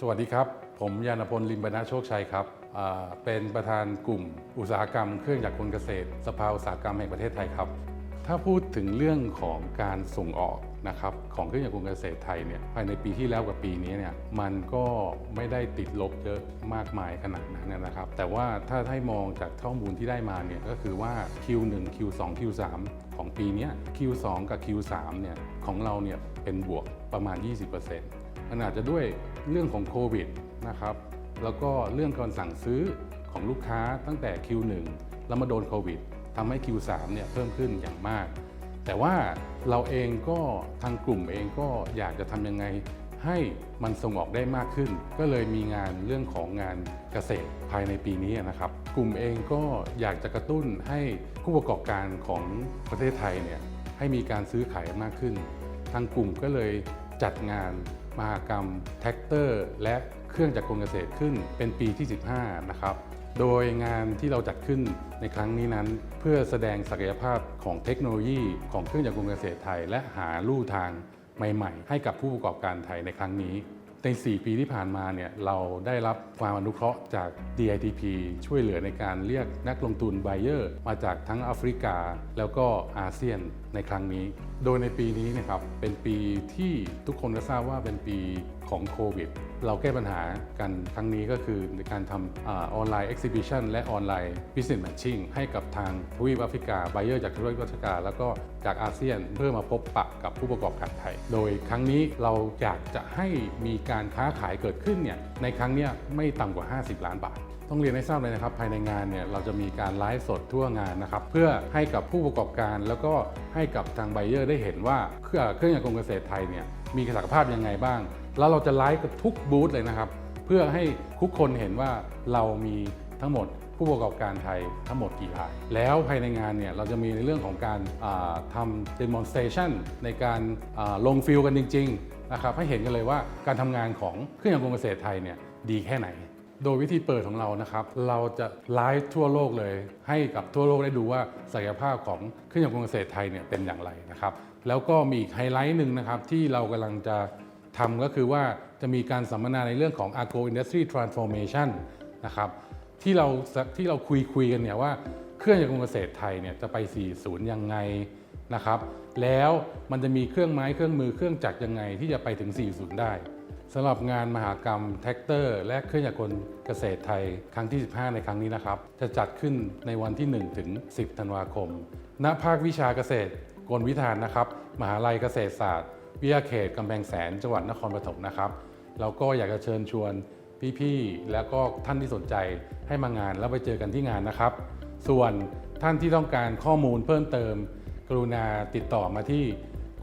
สวัสดีครับ ผมยานพลลิมบนาโชคชัยครับ เป็นประธานกลุ่มอุตสาหกรรมเครื่องจักรกลเกษตร สภาอุตสาหกรรมแห่งประเทศไทยครับ ถ้าพูดถึงเรื่องของการส่งออกนะครับของเครื่องจักรกลเกษตรไทยเนี่ยภายในปีที่แล้วกับปีนี้เนี่ยมันก็ไม่ได้ติดลบเยอะมากมายขนาดนั้นนะครับ แต่ว่าถ้าให้มองจากข้อมูลที่ได้มาเนี่ยก็คือว่า Q1 Q2 Q3 ของปีนี้ Q2 กับ Q3 เนี่ยของเราเนี่ยเป็นบวกประมาณ 20% มันอาจจะด้วยเรื่องของโควิดนะครับแล้วก็เรื่องการสั่งซื้อของลูกค้าตั้งแต่ Q1 แล้วมาโดนโควิดทำให้ Q3 เนี่ยเพิ่มขึ้นอย่างมาก แต่ว่าเราเองก็ทางกลุ่มเองก็อยากจะทำยังไงให้มันส่งออกได้มากขึ้น ก็เลยมีงานเรื่องของงานเกษตรภายในปีนี้นะครับ กลุ่มเองก็อยากจะกระตุ้นให้ผู้ประกอบการของประเทศไทยเนี่ยให้มีการซื้อขายมากขึ้น ทางกลุ่มก็เลยจัดงาน มหกรรมแท็กเตอร์ และเครื่องจักรกลเกษตรขึ้นเป็นปีที่ 15 นะครับโดยงานที่เราจัดขึ้นในครั้งนี้นั้น เพื่อแสดงศักยภาพของเทคโนโลยีของเครื่องจักรกลเกษตรไทย และหาลู่ทางใหม่ ๆ ให้กับผู้ประกอบการไทยในครั้งนี้ ใน 4 ปีที่ผ่านมาเนี่ยเราได้รับความอนุเคราะห์จาก DITP ช่วยเหลือในการเรียกนักลงทุนไบเออร์มาจากทั้งแอฟริกา แล้วก็อาเซียนในครั้งนี้ โดยในปีนี้นะครับเป็นปีที่ทุกคนก็ทราบว่าเป็นปีของโควิด เราแก้ปัญหากันครั้งนี้ก็คือในการทำออนไลน์ exhibition และออนไลน์ business matching ให้กับทางทวีปแอฟริกาไบเออร์จากทวีปแอฟริกา แล้วก็จากอาเซียนเพื่อมาพบปะกับผู้ประกอบการไทย โดยครั้งนี้เราอยากจะให้มีการค้าขายเกิดขึ้นเนี่ยในครั้งนี้ไม่ต่ำกว่า 50 ล้านบาทต้องเรียนให้ทราบเลยนะครับภายในงานเนี่ยเราจะมีการไลฟ์สดทั่วงานนะครับเพื่อให้กับผู้ประกอบการ แล้วก็ให้กับทางไบเออร์ได้เห็นว่าเครื่องเครื่องจักรกลเกษตรไทยเนี่ยมีศักยภาพยังไงบ้าง แล้วเราจะไลฟ์กับทุกบูธเลยนะครับ เพื่อให้ทุกคนเห็นว่าเรามีทั้งหมดผู้ประกอบการไทยทั้งหมดกี่ราย แล้วภายในงานเนี่ยเราจะมีในเรื่องของการาทำ demonstration ในการาลงฟิลกันจริงๆนะครับให้เห็นกันเลยว่าการทำงานของเครื่องจักรกลเกษตรไทยเนี่ยดีแค่ไหน โดยวิธีเปิดของเรานะครับ เราจะไลฟ์ทั่วโลกเลย ให้กับทั่วโลกได้ดูว่าศักยภาพของเครื่องจักรกลเกษตรไทยเนี่ยเป็นอย่างไรนะครับ แล้วก็มีไฮไลท์หนึ่งนะครับที่เรากำลังจะ ทำก็คือว่าจะมีการสัมมนาในเรื่องของ Agro Industry Transformation นะครับที่เราที่เราคุยคุยกันเนี่ยว่าเครื่องจักรกลเกษตรไทยเนี่ยจะไป 40 ยังไงนะครับ แล้วมันจะมีเครื่องไม้เครื่องมือเครื่องจักรยังไงที่จะไปถึง 40 ได้สำหรับงานมหากรรมแท็กเตอร์ และเครื่องจักรกลเกษตรไทยครั้งที่ 15 ในครั้งนี้นะครับ จะจัดขึ้นในวันที่ 1 ถึง 10 ธันวาคม ณ ภาควิชาเกษตรกลวิธานนะครับ มหาลัยเกษตรศาสตร์ วิทยาเขตกำแพงแสนจังหวัดนครปฐมนะครับเราก็อยากจะเชิญชวนพี่ๆแล้วก็ท่านที่สนใจให้มางานแล้วไปเจอกันที่งานนะครับ ส่วนท่านที่ต้องการข้อมูลเพิ่มเติม กรุณาติดต่อมาที่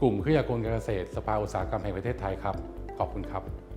กลุ่มเครื่องจักรกลเกษตรสภาอุตสาหกรรมแห่งประเทศไทยครับ ขอบคุณครับ